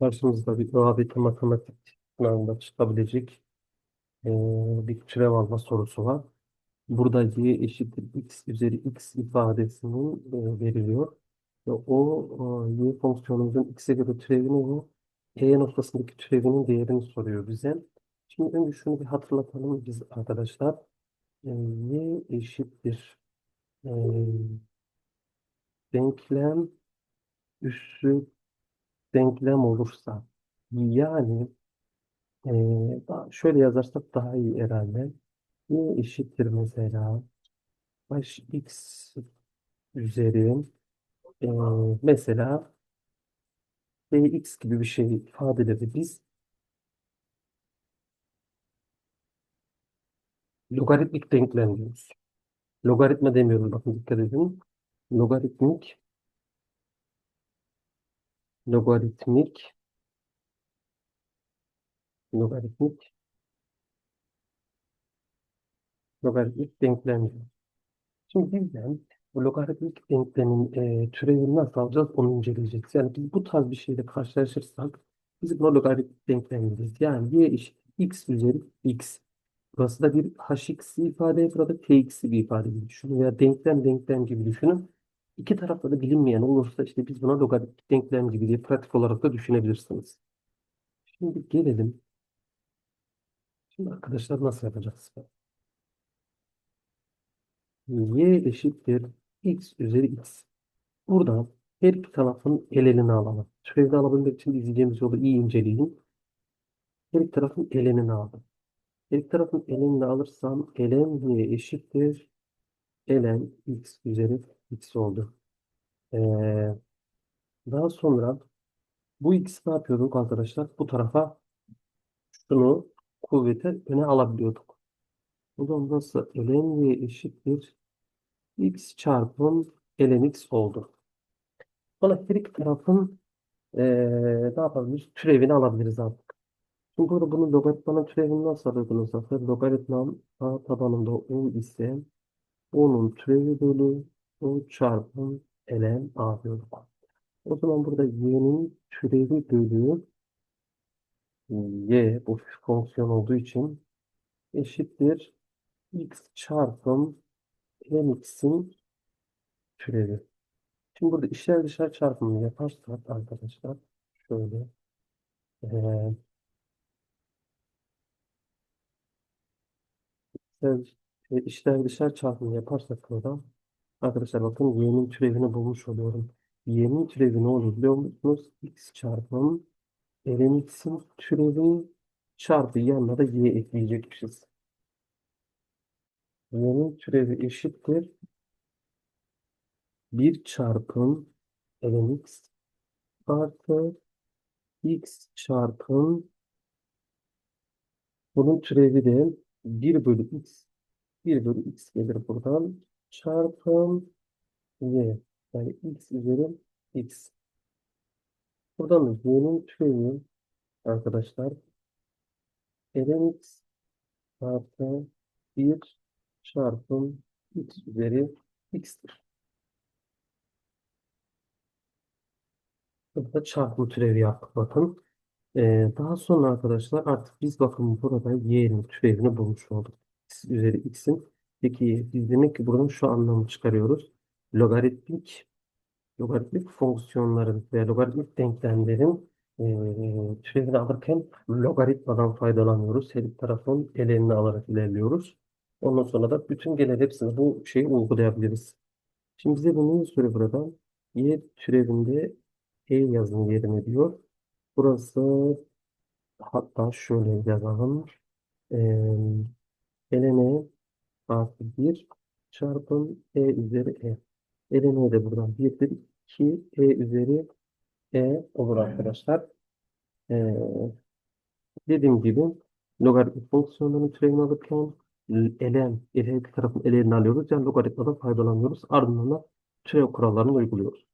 Karşımızda bir ÖABT matematik sınavında çıkabilecek eee, bir türev alma sorusu var. Burada y eşittir x üzeri x ifadesinin eee, veriliyor. Ve o eee, y fonksiyonumuzun x'e göre türevini ve e noktasındaki türevinin değerini soruyor bize. Şimdi önce şunu bir hatırlatalım biz arkadaşlar. Eee, y eşittir eee, denklem üssü denklem olursa yani daha- şöyle yazarsak daha iyi herhalde. Y eşittir mesela baş x üzeri e, mesela dx gibi bir şey ifadeleri biz logaritmik denklem diyoruz. Logaritma demiyorum bakın dikkat edin. Logaritmik logaritmik logaritmik logaritmik denklem. Şimdi bizden bu logaritmik denklemin e, türevini nasıl alacağız onu inceleyeceğiz. Yani biz bu tarz bir şeyle karşılaşırsak biz buna logaritmik denklem. Yani y eşittir x üzeri x. Burası da bir hx ifade, burada tx bir ifade gibi düşünün. Veya denklem denklem gibi düşünün. İki tarafta da bilinmeyen olursa işte biz buna logaritmik denklem gibi diye pratik olarak da düşünebilirsiniz. Şimdi gelelim. Şimdi arkadaşlar nasıl yapacağız? y eşittir x üzeri x. Buradan her iki tarafın el elini alalım. Türevini alabilmek için izleyeceğimiz yolu iyi inceleyin. Her iki tarafın el elini aldım. Her iki tarafın el elini alırsam ln y eşittir ln x üzeri x oldu. Ee, daha sonra bu x ne yapıyorduk arkadaşlar? Bu tarafa şunu kuvvete öne alabiliyorduk. O zaman nasıl ln y eşittir x çarpı ln x oldu. Bana her iki tarafın ee, ne yapabiliriz? Türevini alabiliriz artık. Burada bunun logaritmanın türevini nasıl alıyordunuz? Logaritmam a tabanında u ise o'nun türevi bölü u çarpı ln a diyorduk. O zaman burada y'nin türevi bölü y bu fonksiyon olduğu için eşittir x çarpı ln x'in türevi. Şimdi burada içler dışarı çarpımını yaparsak arkadaşlar şöyle eee içler, e, içler dışarı çarpımı yaparsak burada arkadaşlar bakın y'nin türevini bulmuş oluyorum. Y'nin türevi ne olur biliyor musunuz? x çarpı ln x'in türevi çarpı yanına da y ekleyecekmişiz. Y'nin türevi eşittir 1 çarpı ln x artı x çarpı bunun türevi de 1 bölü x 1 bölü x gelir buradan çarpı y yani x üzeri x. Buradan da y'nin türevi arkadaşlar ln x artı 1 çarpı x üzeri x'tir. Burada çarpım türevi yaptık bakın. Ee, daha sonra arkadaşlar artık biz bakın burada y'nin türevini bulmuş olduk. x üzeri x'in. Peki biz demek ki buradan şu anlamı çıkarıyoruz. Logaritmik logaritmik fonksiyonların veya logaritmik denklemlerin eee türevini alırken logaritmadan faydalanıyoruz. Her tarafın eleni alarak ilerliyoruz. Ondan sonra da bütün genel hepsini bu şeyi uygulayabiliriz. Şimdi bize bu neyi soruyor buradan? Y türevinde E yazın yerine diyor. Burası hatta şöyle yazalım. Eee ln artı 1 çarpı e üzeri e. ln de buradan 1'dir. 2 e üzeri e olur arkadaşlar. Ee, dediğim gibi logaritmik fonksiyonların türevini alırken her iki tarafın ellerini alıyoruz. Yani logaritmadan faydalanıyoruz. Ardından da türev kurallarını uyguluyoruz.